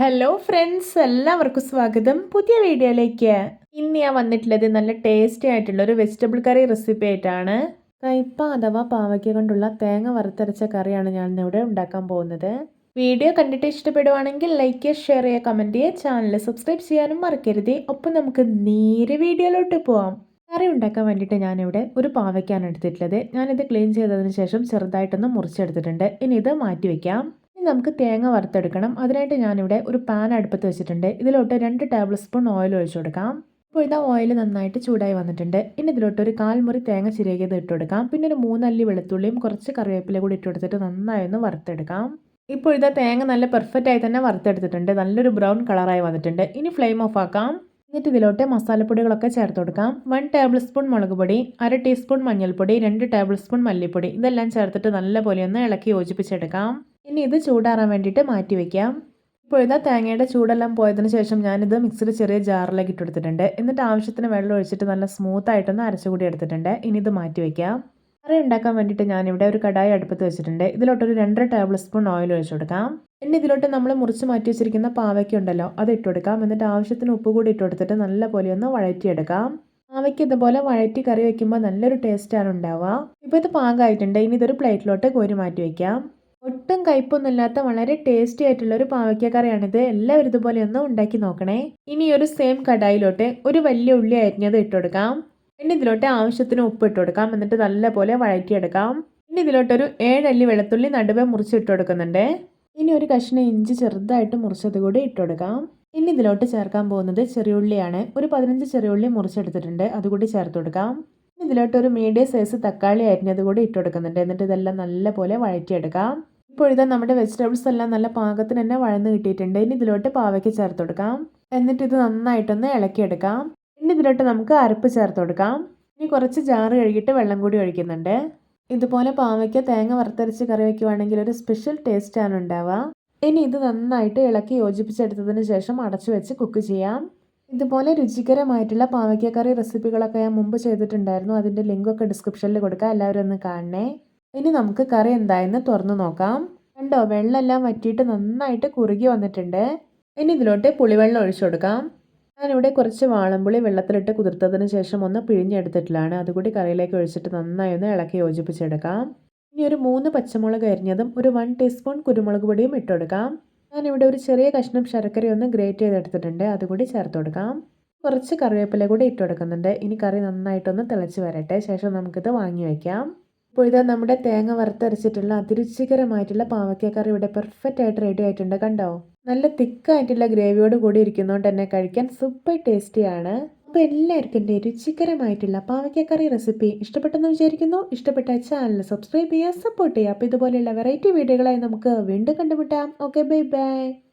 Hello friends എല്ലാവർക്കും സ്വാഗതം. പുതിയ വീഡിയോയിലേക്ക്. ഇന്ന് ഞാൻ വന്നിട്ടുള്ളത് നല്ല ടേസ്റ്റി ആയിട്ടുള്ള ഒരു വെജിറ്റബിൾ കറി റെസിപ്പി ആയിട്ടാണ്. കയ്പ അഥവാ പാവയ്ക്ക കൊണ്ടുള്ള തേങ്ങ വറുത്തരച്ച കറിയാണ് ഞാൻ ഇവിടെ ഉണ്ടാക്കാൻ പോകുന്നത്. വീഡിയോ കണ്ടിട്ട് ഇഷ്ടപ്പെടുവാണെങ്കിൽ ലൈക്ക് ചെയ്യുക ഷെയർ ചെയ്യുക കമന്റ് ചെയ്യുക ചാനൽ സബ്സ്ക്രൈബ് ചെയ്യാനും മറക്കരുത്. ഒപ്പം നമുക്ക് നേരെ വീഡിയോയിലോട്ട് പോവാം. കറി ഉണ്ടാക്കാൻ വേണ്ടിയിട്ട് ഞാനിവിടെ ഒരു പാവയ്ക്കാണ് എടുത്തിട്ടുള്ളത്. ഞാനിത് ക്ലീൻ ചെയ്തതിന് ശേഷം ചെറുതായിട്ടൊന്ന് മുറിച്ചെടുത്തിട്ടുണ്ട്. ഇനി ഇത് മാറ്റി വയ്ക്കാം ഇനി നമുക്ക് തേങ്ങ വറുത്തെടുക്കണം. അതിനായിട്ട് ഞാനിവിടെ ഒരു പാൻ അടുപ്പത്ത് വെച്ചിട്ടുണ്ട്. ഇതിലോട്ട് രണ്ട് ടേബിൾ സ്പൂൺ ഓയിൽ ഒഴിച്ചു കൊടുക്കാം. ഇപ്പോൾ ഇതാ ഓയിൽ നന്നായിട്ട് ചൂടായി വന്നിട്ടുണ്ട്. ഇനി ഇതിലോട്ട് ഒരു കാൽമുറി തേങ്ങ ചിരകിയത് ഇട്ട് കൊടുക്കാം. പിന്നെ ഒരു മൂന്നല്ലി വെളുത്തുള്ളിയും കുറച്ച് കറിവേപ്പില കൂടി ഇട്ട് കൊടുത്തിട്ട് നന്നായി ഒന്ന് വറുത്തെടുക്കാം. ഇപ്പോൾ ഇതാ തേങ്ങ നല്ല പെർഫെക്റ്റ് ആയി തന്നെ വറുത്തെടുത്തിട്ടുണ്ട്. നല്ലൊരു ബ്രൗൺ കളറായി വന്നിട്ടുണ്ട്. ഇനി ഫ്ലെയിം ഓഫ് ആക്കാം. എന്നിട്ട് ഇതിലോട്ട് മസാലപ്പൊടികളൊക്കെ ചേർത്ത് കൊടുക്കാം. വൺ ടേബിൾ സ്പൂൺ മുളക് പൊടി അര ടീസ്പൂൺ മഞ്ഞൾപ്പൊടി രണ്ട് ടേബിൾ സ്പൂൺ മല്ലിപ്പൊടി ഇതെല്ലാം ചേർത്തിട്ട് നല്ലപോലെ ഒന്ന് ഇളക്കി യോജിപ്പിച്ചെടുക്കാം. ഇനി ഇത് ചൂടാറാൻ വേണ്ടിയിട്ട് മാറ്റി വയ്ക്കാം ഇപ്പോൾ ഇതാ തേങ്ങയുടെ ചൂടെല്ലാം പോയതിന് ശേഷം ഞാനിത് മിക്സിയുടെ ചെറിയ ജാറിലേക്ക് ഇട്ടെടുത്തിട്ടുണ്ട്. എന്നിട്ട് ആവശ്യത്തിന് വെള്ളം ഒഴിച്ചിട്ട് നല്ല സ്മൂത്ത് ആയിട്ടൊന്ന് അരച്ചുകൂടി എടുത്തിട്ടുണ്ട്. ഇനി ഇത് മാറ്റി വയ്ക്കാം കറി ഉണ്ടാക്കാൻ വേണ്ടിയിട്ട് ഞാനിവിടെ ഒരു കടായി അടുപ്പത്ത് വെച്ചിട്ടുണ്ട്. ഇതിലോട്ടൊരു രണ്ടര ടേബിൾ സ്പൂൺ ഓയിൽ ഒഴിച്ചു കൊടുക്കാം. ഇനി ഇതിലോട്ട് നമ്മൾ മുറിച്ച് മാറ്റി വെച്ചിരിക്കുന്ന പാവയ്ക്ക ഉണ്ടല്ലോ അത് ഇട്ട് കൊടുക്കാം. എന്നിട്ട് ആവശ്യത്തിന് ഉപ്പ് കൂടി ഇട്ട് കൊടുത്തിട്ട് നല്ല പോലെ ഒന്ന് വഴറ്റിയെടുക്കാം. പാവയ്ക്ക് ഇതുപോലെ വഴറ്റി കറി വെക്കുമ്പോൾ നല്ലൊരു ടേസ്റ്റാണ് ഉണ്ടാവുക. ഇപ്പോൾ ഇത് പാകമായിട്ടുണ്ട് ഇനി ഇതൊരു പ്ലേറ്റിലോട്ട് കോരി മാറ്റി വയ്ക്കാം ഒട്ടും കയ്പൊന്നുമില്ലാത്ത വളരെ ടേസ്റ്റി ആയിട്ടുള്ള ഒരു പാവയ്ക്ക കറിയാണിത് എല്ലാവരും ഇതുപോലെ ഒന്ന് ഉണ്ടാക്കി നോക്കണേ. ഇനി ഒരു സെയിം കടായിലോട്ട് ഒരു വലിയ ഉള്ളി അരിഞ്ഞത് ഇട്ടുകൊടുക്കാം. പിന്നെ ഇതിലോട്ട് ആവശ്യത്തിന് ഉപ്പ് ഇട്ടുകൊടുക്കാം. എന്നിട്ട് നല്ലപോലെ വഴറ്റിയെടുക്കാം. ഇനി ഇതിലോട്ടൊരു ഏഴല്ലി വെളുത്തുള്ളി നടുവേ മുറിച്ച് കൊടുക്കുന്നുണ്ട് ഇനി ഒരു കഷ്ണം ഇഞ്ചി ചെറുതായിട്ട് മുറിച്ചത് കൂടി ഇട്ടുകൊടുക്കാം. ഇനി ഇതിലോട്ട് ചേർക്കാൻ പോകുന്നത് ചെറിയുള്ളിയാണ് ഒരു പതിനഞ്ച് ചെറിയുള്ളി മുറിച്ചെടുത്തിട്ടുണ്ട്. അതുകൂടി ചേർത്ത് കൊടുക്കാം. ഇനി ഇതിലോട്ട് ഒരു മീഡിയം സൈസ് തക്കാളി അരിഞ്ഞത് കൂടി ഇട്ടുകൊടുക്കുന്നുണ്ട്. എന്നിട്ട് ഇതെല്ലാം നല്ലപോലെ വഴറ്റിയെടുക്കാം. ഇപ്പോൾ ഇതാ നമ്മുടെ വെജിറ്റബിൾസ് എല്ലാം നല്ല പാകത്തിന് തന്നെ വഴന്ന് കിട്ടിയിട്ടുണ്ട്. ഇനി ഇതിലോട്ട് പാവയ്ക്ക് ചേർത്ത് കൊടുക്കാം. എന്നിട്ട് ഇത് നന്നായിട്ടൊന്ന് ഇളക്കിയെടുക്കാം. ഇനി ഇതിലോട്ട് നമുക്ക് അരപ്പ് ചേർത്ത് കൊടുക്കാം. ഇനി കുറച്ച് ജാറ് കഴുകിയിട്ട് വെള്ളം കൂടി ഒഴിക്കുന്നുണ്ട്. ഇതുപോലെ പാവയ്ക്ക തേങ്ങ വറുത്തരച്ച് കറി വയ്ക്കുവാണെങ്കിൽ ഒരു സ്പെഷ്യൽ ടേസ്റ്റാണ് ഉണ്ടാവുക. ഇനി ഇത് നന്നായിട്ട് ഇളക്കി യോജിപ്പിച്ചെടുത്തതിന് ശേഷം അടച്ചു വെച്ച് കുക്ക് ചെയ്യാം. ഇതുപോലെ രുചികരമായിട്ടുള്ള പാവയ്ക്കക്കറി റെസിപ്പികളൊക്കെ ഞാൻ മുമ്പ് ചെയ്തിട്ടുണ്ടായിരുന്നു. അതിന്റെ ലിങ്കൊക്കെ ഡിസ്ക്രിപ്ഷനിൽ കൊടുക്കാം. എല്ലാവരും ഒന്ന് കാണണേ. ഇനി നമുക്ക് കറി എന്തായെന്ന് തുറന്നു നോക്കാം. കണ്ടോ വെള്ളമെല്ലാം വറ്റിയിട്ട് നന്നായിട്ട് കുറുകി വന്നിട്ടുണ്ട്. ഇനി ഇതിലോട്ട് പുളിവെള്ളം ഒഴിച്ചു കൊടുക്കാം. ഞാനിവിടെ കുറച്ച് വാളംപുളി വെള്ളത്തിലിട്ട് കുതിർത്തതിന് ശേഷം ഒന്ന് പിഴിഞ്ഞെടുത്തിട്ടുള്ളതാണ് അതുകൂടി കറിയിലേക്ക് ഒഴിച്ചിട്ട് നന്നായി ഒന്ന് ഇളക്കി യോജിപ്പിച്ചെടുക്കാം. ഇനി ഒരു മൂന്ന് പച്ചമുളക് അരിഞ്ഞതും ഒരു വൺ ടീസ്പൂൺ കുരുമുളക് പൊടിയും ഇട്ട് കൊടുക്കാം. ഞാനിവിടെ ഒരു ചെറിയ കഷ്ണം ശർക്കര ഒന്ന് ഗ്രേറ്റ് ചെയ്തെടുത്തിട്ടുണ്ട്. അതുകൂടി ചേർത്ത് കൊടുക്കാം. കുറച്ച് കറിവേപ്പില കൂടി ഇട്ട് കൊടുക്കുന്നുണ്ട്. ഇനി കറി നന്നായിട്ടൊന്ന് തിളച്ച് വരട്ടെ. ശേഷം നമുക്കിത് വാങ്ങി വയ്ക്കാം ഇപ്പോൾ ഇത് നമ്മുടെ തേങ്ങ വറുത്തരച്ചിട്ടുള്ള അതിരുചികരമായിട്ടുള്ള പാവയ്ക്കക്കറി ഇവിടെ പെർഫെക്റ്റ് ആയിട്ട് റെഡി ആയിട്ടുണ്ട് കണ്ടോ? നല്ല തിക്കായിട്ടുള്ള ഗ്രേവിയോട് കൂടി ഇരിക്കുന്നതുകൊണ്ട് തന്നെ കഴിക്കാൻ സൂപ്പർ ടേസ്റ്റിയാണ് അപ്പോൾ എല്ലാവർക്കും എന്റെ രുചികരമായിട്ടുള്ള പാവയ്ക്കക്കറി റെസിപ്പി ഇഷ്ടപ്പെട്ടെന്ന് വിചാരിക്കുന്നു. ഇഷ്ടപ്പെട്ട ചാനൽ സബ്സ്ക്രൈബ് ചെയ്യുക സപ്പോർട്ട് ചെയ്യുക. അപ്പോൾ ഇതുപോലെയുള്ള വെറൈറ്റി വീഡിയോകളായി നമുക്ക് വീണ്ടും കണ്ടുമുട്ടാം. Okay bye bye